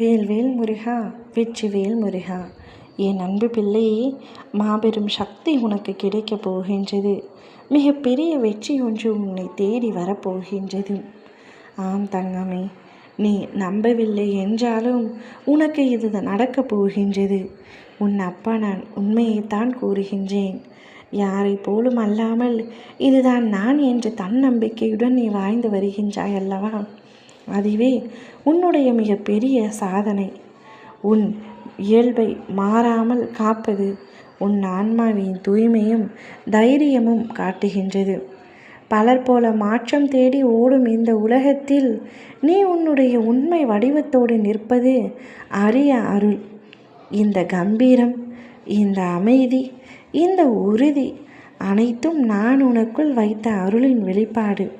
வேல்வேல் முருகா வெற்றிவேல் முருகா என் அன்பு பிள்ளையே மாபெரும் சக்தி உனக்கு கிடைக்கப் போகின்றது. மிகப்பெரிய வெற்றி ஒன்று உன்னை தேடி வரப்போகின்றது ஆம் தங்கமே நீ நம்பவில்லை என்றாலும் உனக்கு இது நடக்கப் போகின்றது. உன் அப்பா நான் உண்மையைத்தான் கூறுகின்றேன். யாரை போலும் அல்லாமல் இதுதான் நான் என்ற தன்னம்பிக்கையுடன் நீ வாழ்ந்து வருகின்றாய் அல்லவா அதுவே உன்னுடைய மிகப்பெரிய சாதனை. உன் இயல்பை மாறாமல் காப்பது உன் ஆன்மாவின் தூய்மையும் தைரியமும் காட்டுகின்றது. பலர் போல மாற்றம் தேடி ஓடும் இந்த உலகத்தில் நீ உன்னுடைய உண்மை வடிவத்தோடு நிற்பது அரிய அருள். இந்த கம்பீரம் இந்த அமைதி இந்த உறுதி அனைத்தும் நான் உனக்குள் வைத்த அருளின் வெளிப்பாடு.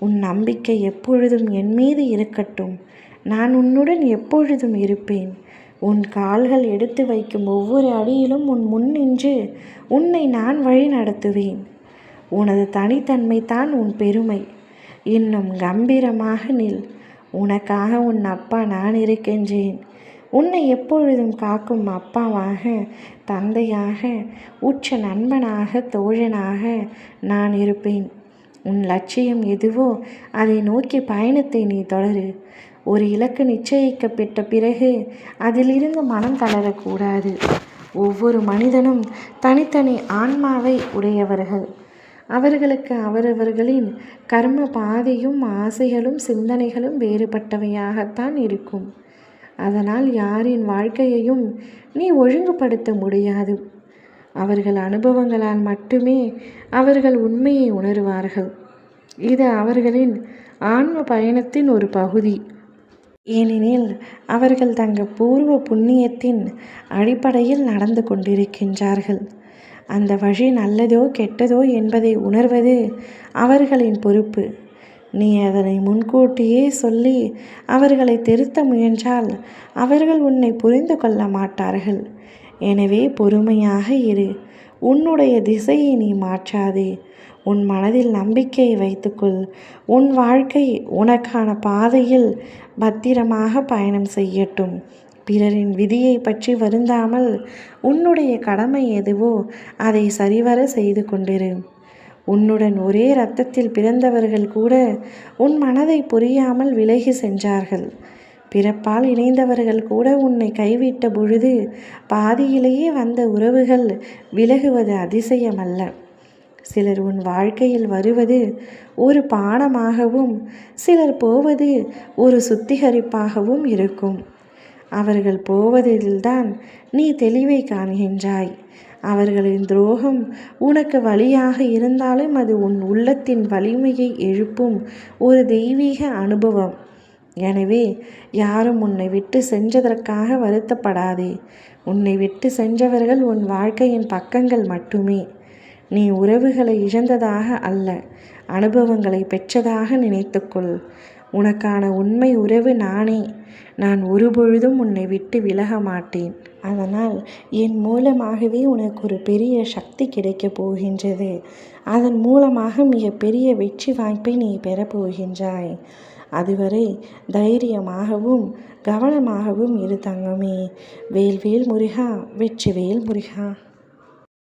உன் நம்பிக்கை எப்பொழுதும் என் மீது இருக்கட்டும். நான் உன்னுடன் எப்பொழுதும் இருப்பேன். உன் கால்கள் எடுத்து வைக்கும் ஒவ்வொரு அடியிலும் உன் முன் நின்று உன்னை நான் வழி நடத்துவேன். உனது தனித்தன்மை தான் உன் பெருமை. இன்னும் கம்பீரமாக நில். உனக்காக உன் அப்பா நான் இருக்கின்றேன். உன்னை எப்பொழுதும் காக்கும் அப்பாவாக தந்தையாக உச்ச நண்பனாக தோழனாக நான் இருப்பேன். உன் லட்சியம் எதுவோ அதை நோக்கி பயணத்தை நீ தொடரு. ஒரு இலக்கு நிச்சயிக்கப்பட்ட பிறகு அதிலிருந்து மனம் தளரக்கூடாது. ஒவ்வொரு மனிதனும் தனித்தனி ஆன்மாவை உடையவர்கள். அவர்களுக்கு அவரவர்களின் கர்ம பாதையும் ஆசைகளும் சிந்தனைகளும் வேறுபட்டவையாகத்தான் இருக்கும். அதனால் யாரின் வாழ்க்கையையும் நீ ஒழுங்குபடுத்த முடியாது. அவர்கள் அனுபவங்களால் மட்டுமே அவர்கள் உண்மையை உணருவார்கள். இது அவர்களின் ஆன்ம பயணத்தின் ஒரு பகுதி. ஏனெனில் அவர்கள் தங்கள் பூர்வ புண்ணியத்தின் அடிப்படையில் நடந்து கொண்டிருக்கின்றார்கள். அந்த வழி நல்லதோ கெட்டதோ என்பதை உணர்வது அவர்களின் பொறுப்பு. நீ அதனை முன்கூட்டியே சொல்லி அவர்களை திருத்த முயன்றால் அவர்கள் உன்னை புரிந்து கொள்ள மாட்டார்கள். எனவே பொறுமையாக இரு. உன்னுடைய திசையை நீ மாற்றாதே. உன் மனதில் நம்பிக்கையை வைத்துக்கொள். உன் வாழ்க்கை உனக்கான பாதையில் பத்திரமாக பயணம் செய்யட்டும். பிறரின் விதியை பற்றி வருந்தாமல் உன்னுடைய கடமை எதுவோ அதை சரிவர செய்து கொண்டிரு. உன்னுடன் ஒரே இரத்தத்தில் பிறந்தவர்கள் கூட உன் மனதை புரியாமல் விலகி சென்றார்கள். பிறப்பால் இணைந்தவர்கள் கூட உன்னை கைவிட்ட பொழுது பாதியிலேயே வந்த உறவுகள் விலகுவது அதிசயமல்ல. சிலர் உன் வாழ்க்கையில் வருவது ஒரு பாடமாகவும் சிலர் போவது ஒரு சுத்திகரிப்பாகவும் இருக்கும். அவர்கள் போவதில்தான் நீ தெளிவை காண்கின்றாய். அவர்களின் துரோகம் உனக்கு வழியாக இருந்தாலும் அது உன் உள்ளத்தின் வலிமையை எழுப்பும் ஒரு தெய்வீக அனுபவம். எனவே யாரும் உன்னை விட்டு சென்றதற்காக வருத்தப்படாதே. உன்னை விட்டு சென்றவர்கள் உன் வாழ்க்கையின் பக்கங்கள் மட்டுமே. நீ உறவுகளை இழந்ததாக அல்ல அனுபவங்களை பெற்றதாக நினைத்துக்கொள். உனக்கான உண்மை உறவு நானே. நான் ஒருபொழுதும் உன்னை விட்டு விலக மாட்டேன். அதனால் என் மூலமாகவே உனக்கு ஒரு பெரிய சக்தி கிடைக்கப் போகின்றது. அதன் மூலமாக மிக பெரிய வெற்றி வாய்ப்பை நீ பெறப்போகின்றாய் அதுவரை தைரியமாகவும் கவனமாகவும் இரு தங்கமே. வேல்வேல் முருகா வெற்றிவேல் முருகா.